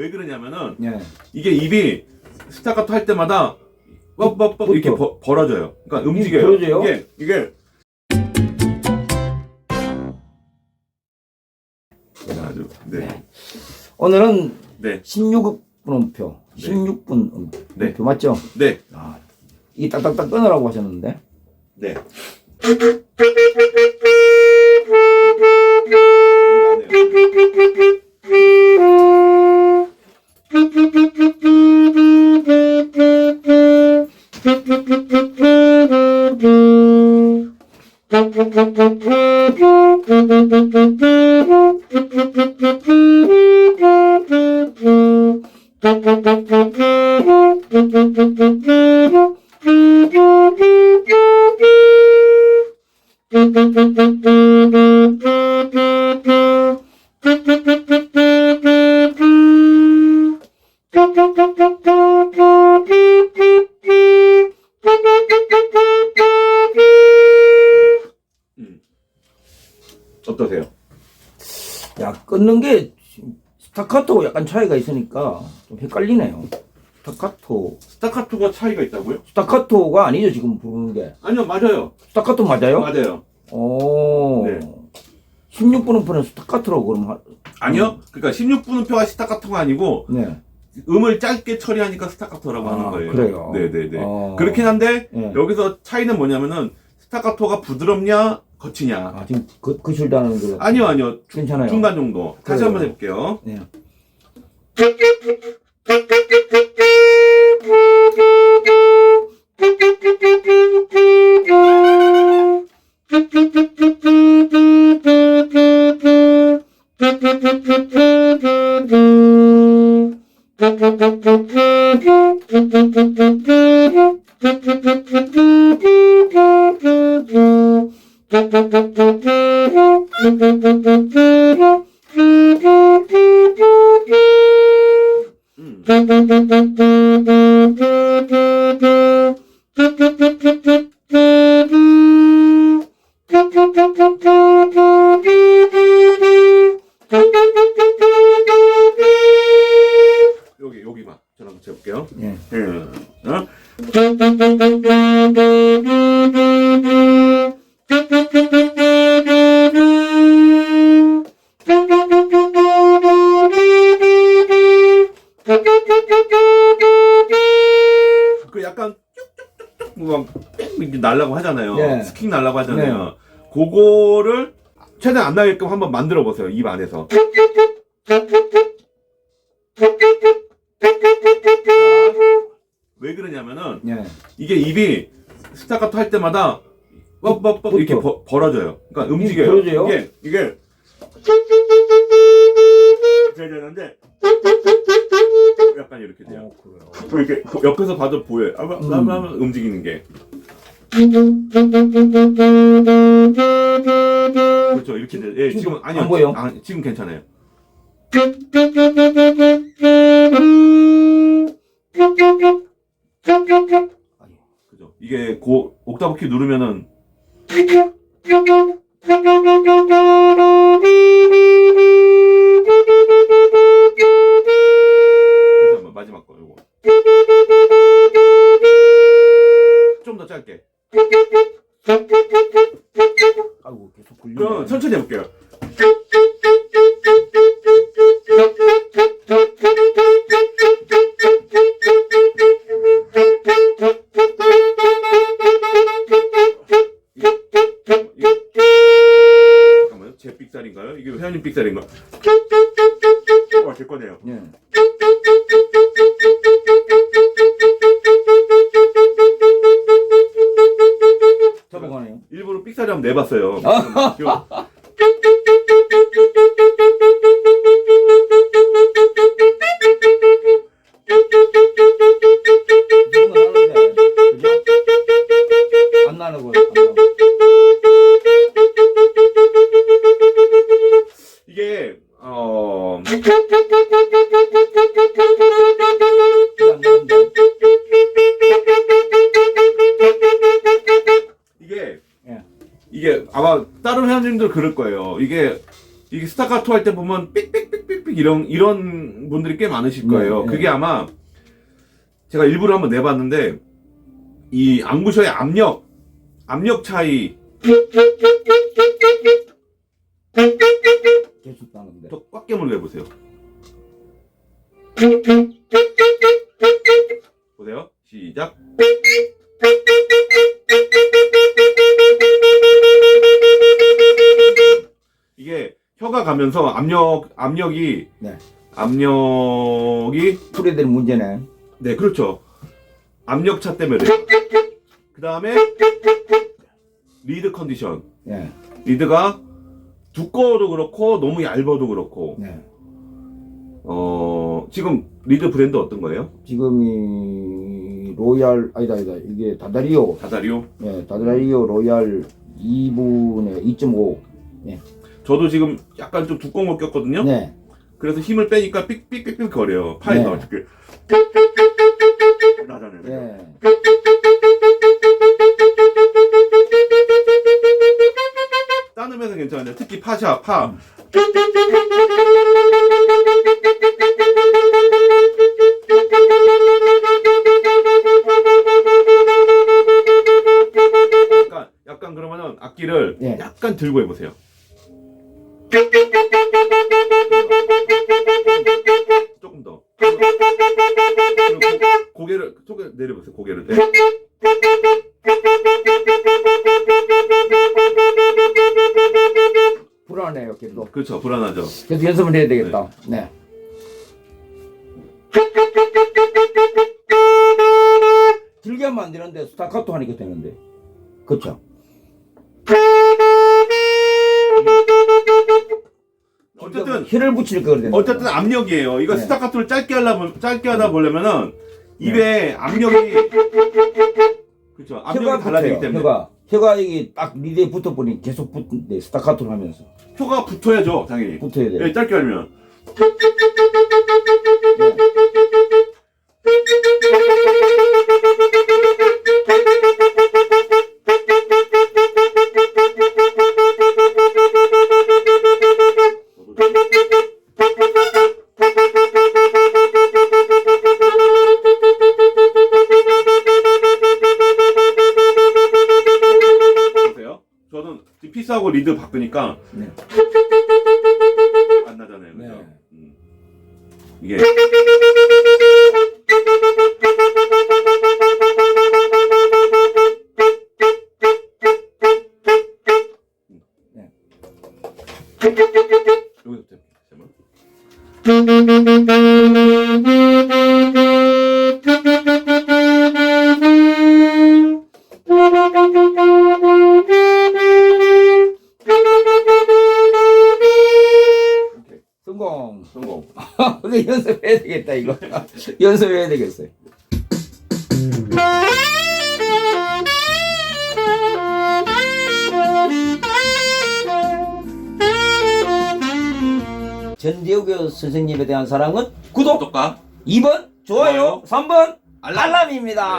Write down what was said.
왜 그러냐면은 예. 이게 입이 스타카토 할 때마다 뻑뻑뻑 이렇게. 버, 벌어져요. 그러니까 움직여요. 벌어져요? 이게 이게 아주 네. 오늘은 네. 16분 음표. 네. 16분 음- 네. 음표 맞죠? 네. 아, 이 딱딱딱 끊으라고 하셨는데. 네. 어떠세요? 야, 끊는 게 스타카토 약간 차이가 있으니까 좀 헷갈리네요. 스타카토. 스타카토가 차이가 있다고요? 스타카토가 아니죠, 지금 부르는 게. 아니요, 맞아요. 스타카토 맞아요? 맞아요. 오. 네. 16분 음표는 스타카토라고 그럼 하... 아니요. 그러니까 16분음표가 스타카토가 아니고 네. 음을 짧게 처리하니까 스타카토라고 아, 하는 거예요. 그래요? 네네네. 어. 그렇긴 한데 예. 여기서 차이는 뭐냐면은 스타카토가 부드럽냐 거치냐. 아, 지금 그, 그 하는 거. 아니요 아니요 괜찮아요. 중간 정도. 다시. 한번 해볼게요. 예. 음. 여기 여기만 저랑 같이 해볼게요. 예. 예. 어? 그 약간 쭉쭉쭉쭉 막 이렇게 날라고 하잖아요. 네. 스킹 날라고 하잖아요. 그거를 최대한 안 나게끔 한번 만들어 보세요. 입 안에서. 왜 그러냐면은 예. 이게 입이 스타카토 할 때마다 뻑뻑뻑 이렇게. 버, 벌어져요. 그러니까 움직여요. 벌어져요? 이게 이게 돼야 되는데 약간 이렇게 돼요. 어, 그래요. 이렇게 보- 옆에서 봐도 보여요. 아마 음. 움직이는 게. 그렇죠. 이렇게 돼. 예, 지금 아니요. 안 보여요? 아, 지금 괜찮아요. 그죠. 이게 고 옥타브 키 누르면은 삑살인가? 와, 제 거네요. 예. 잡아가네요. 일부러 삑살이 한번 내봤어요. 지금 아마 다른 회원님들 그럴 거예요. 이게 이게 스타카토 할 때 보면 삑삑삑삑삑 삑삑 이런 이런 분들이 꽤 많으실 거예요. 네, 네. 그게 아마 제가 일부러 한번 내봤는데 이 앙부셔의 압력 압력 차이 계속 나는데. 더꽉 깨물어 내보세요. 보세요. 시작. 혀가 가면서 압력 압력이 네. 압력이 풀에 대한 문제네. 네 그렇죠. 압력차 때문에 그 다음에 리드 컨디션 네. 리드가 두꺼워도 그렇고 너무 얇아도 그렇고 네. 어 지금 리드 브랜드 어떤 거예요? 지금이 로얄 아니다 아니다 이게 다다리오 다다리오. 예 다다리오 로얄 2분의 2.5 저도 지금 약간 좀 두꺼운 거 꼈거든요. 네. 그래서 힘을 빼니까 삑삑삑삑 거려요. 팔에서 네. 이렇게 나잖아요. 그죠? 예. 따누면서 괜찮은데 특히 파샤 파. 약간 약간 그러면은 악기를 예. 약간 들고 해보세요. 조금 더. 그리고 고- 고개를 고개 내려보세요. 고개를. 네. 불안해요 계속. 그렇죠. 불안하죠. 그래서 연습을 해야 되겠다. 네. 길게 하면 안 되는데 스타카토 하니까 되는데. 그렇죠. 어쨌든 혀를 붙일 거거든요. 어쨌든 압력이에요. 이거 네. 스타카토를 짧게 하려 짧게 하다 보려면은 입에 압력이 그렇죠. 압력이 달라지기 붙어요. 때문에 혀가 혀가 여기 딱 리드에 붙어 보니 계속 붙는데 스타카토를 하면서 혀가 붙어야죠, 당연히. 붙어야 돼 요. 예, 짧게 하려면 리드 바꾸니까 네. 연습해야 되겠다 이거. 연습해야 되겠어요. 전재욱교 선생님에 대한 사랑은 구독, 구독과 2번 좋아요, 좋아요. 3번 알람. 알람입니다.